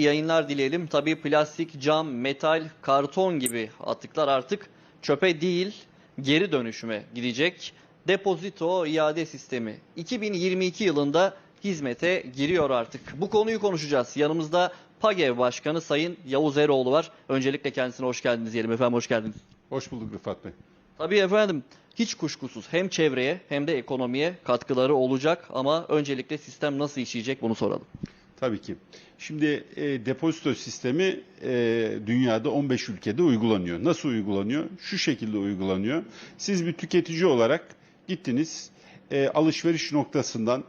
Yayınlar dileyelim. Tabii plastik, cam, metal, karton gibi atıklar artık çöpe değil geri dönüşüme gidecek. Depozito iade sistemi 2022 yılında hizmete giriyor artık. Bu konuyu konuşacağız. Yanımızda PAGEV Başkanı Sayın Yavuz Eroğlu var. Öncelikle kendisine hoş geldiniz diyelim efendim hoş geldiniz. Hoş bulduk Rıfat Bey. Tabii efendim hiç kuşkusuz hem çevreye hem de ekonomiye katkıları olacak ama öncelikle sistem nasıl işleyecek bunu soralım. Tabii ki. Şimdi e, depozito sistemi e, dünyada 15 ülkede uygulanıyor. Nasıl uygulanıyor? Şu şekilde uygulanıyor. Siz bir tüketici olarak gittiniz e, alışveriş noktasından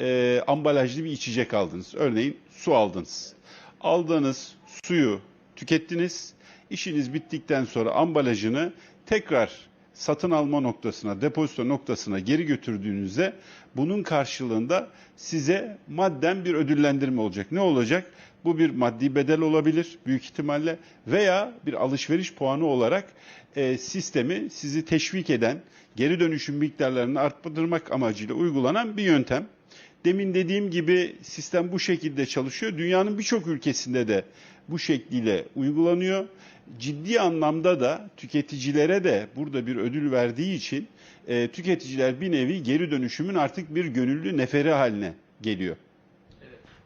e, ambalajlı bir içecek aldınız. Örneğin su aldınız. Aldığınız suyu tükettiniz. İşiniz bittikten sonra ambalajını tekrar satın alma noktasına, depozito noktasına geri götürdüğünüzde bunun karşılığında size madden bir ödüllendirme olacak. Ne olacak? Bu bir maddi bedel olabilir büyük ihtimalle veya bir alışveriş puanı olarak e, sistemi sizi teşvik eden, geri dönüşüm miktarlarını arttırmak amacıyla uygulanan bir yöntem. Demin dediğim gibi sistem bu şekilde çalışıyor. Dünyanın birçok ülkesinde de bu şekliyle uygulanıyor. Ciddi anlamda da tüketicilere de burada bir ödül verdiği için e, tüketiciler bir nevi geri dönüşümün artık bir gönüllü neferi haline geliyor.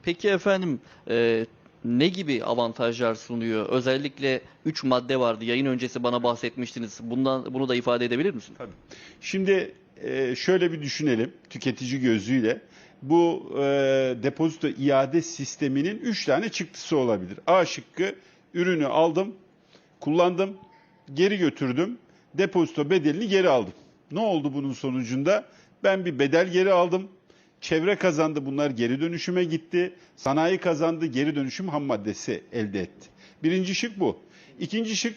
Peki efendim e, ne gibi avantajlar sunuyor? Özellikle 3 madde vardı. Yayın öncesi bana bahsetmiştiniz. Bundan bunu da ifade edebilir misin? Tabii. Şimdi e, şöyle bir düşünelim tüketici gözüyle. Bu e, depozito iade sisteminin 3 tane çıktısı olabilir. A şıkkı ürünü aldım, kullandım, geri götürdüm, depozito bedelini geri aldım. Ne oldu bunun sonucunda? Ben bir bedel geri aldım. Çevre kazandı bunlar geri dönüşüme gitti. Sanayi kazandı geri dönüşüm ham maddesi elde etti. Birinci şık bu. İkinci şık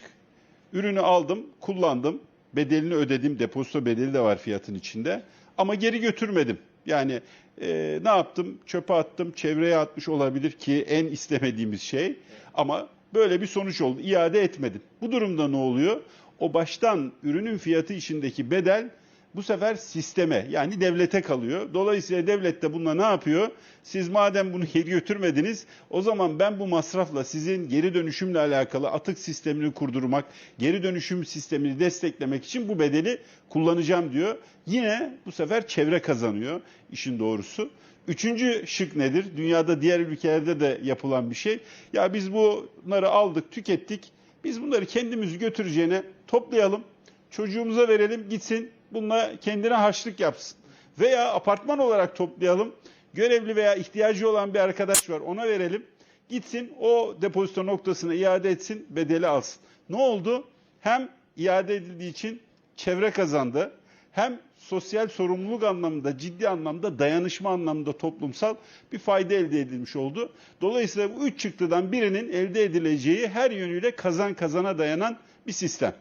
ürünü aldım, kullandım. Bedelini ödedim. Depozito bedeli de var fiyatın içinde. Ama geri götürmedim. Yani e, ne yaptım? Çöpe attım, çevreye atmış olabilir ki en istemediğimiz şey. Ama böyle bir sonuç oldu. İade etmedim. Bu durumda ne oluyor? O baştan ürünün fiyatı içindeki bedel bu sefer sisteme yani devlete kalıyor. Dolayısıyla devlet de bununla ne yapıyor? Siz madem bunu geri götürmediniz o zaman ben bu masrafla sizin geri dönüşümle alakalı atık sistemini kurdurmak, geri dönüşüm sistemini desteklemek için bu bedeli kullanacağım diyor. Yine bu sefer çevre kazanıyor işin doğrusu. Üçüncü şık nedir? Dünyada diğer ülkelerde de yapılan bir şey. Ya biz bunları aldık, tükettik. Biz bunları kendimiz götüreceğine toplayalım, çocuğumuza verelim gitsin bununla kendine harçlık yapsın. Veya apartman olarak toplayalım. Görevli veya ihtiyacı olan bir arkadaş var ona verelim. Gitsin o depozito noktasına iade etsin bedeli alsın. Ne oldu? Hem iade edildiği için çevre kazandı. Hem sosyal sorumluluk anlamında, ciddi anlamda, dayanışma anlamında toplumsal bir fayda elde edilmiş oldu. Dolayısıyla bu üç çıktıdan birinin elde edileceği her yönüyle kazan kazana dayanan bir sistem.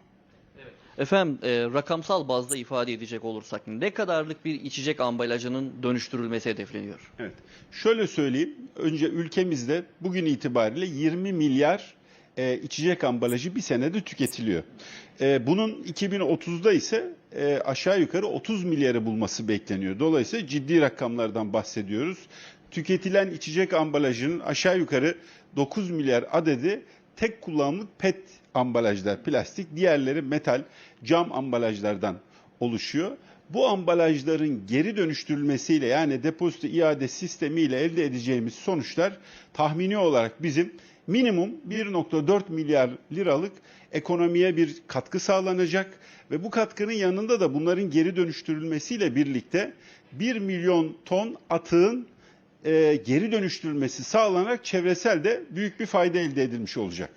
Efendim e, rakamsal bazda ifade edecek olursak ne kadarlık bir içecek ambalajının dönüştürülmesi hedefleniyor? Evet. Şöyle söyleyeyim. Önce ülkemizde bugün itibariyle 20 milyar e, içecek ambalajı bir senede tüketiliyor. E, bunun 2030'da ise e, aşağı yukarı 30 milyarı bulması bekleniyor. Dolayısıyla ciddi rakamlardan bahsediyoruz. Tüketilen içecek ambalajının aşağı yukarı 9 milyar adedi tek kullanımlık PET ambalajlar, plastik, diğerleri metal, cam ambalajlardan oluşuyor. Bu ambalajların geri dönüştürülmesiyle yani depozito iade sistemiyle elde edeceğimiz sonuçlar tahmini olarak bizim minimum 1.4 milyar liralık ekonomiye bir katkı sağlanacak ve bu katkının yanında da bunların geri dönüştürülmesiyle birlikte 1 milyon ton atığın e, geri dönüştürülmesi sağlanarak çevresel de büyük bir fayda elde edilmiş olacak.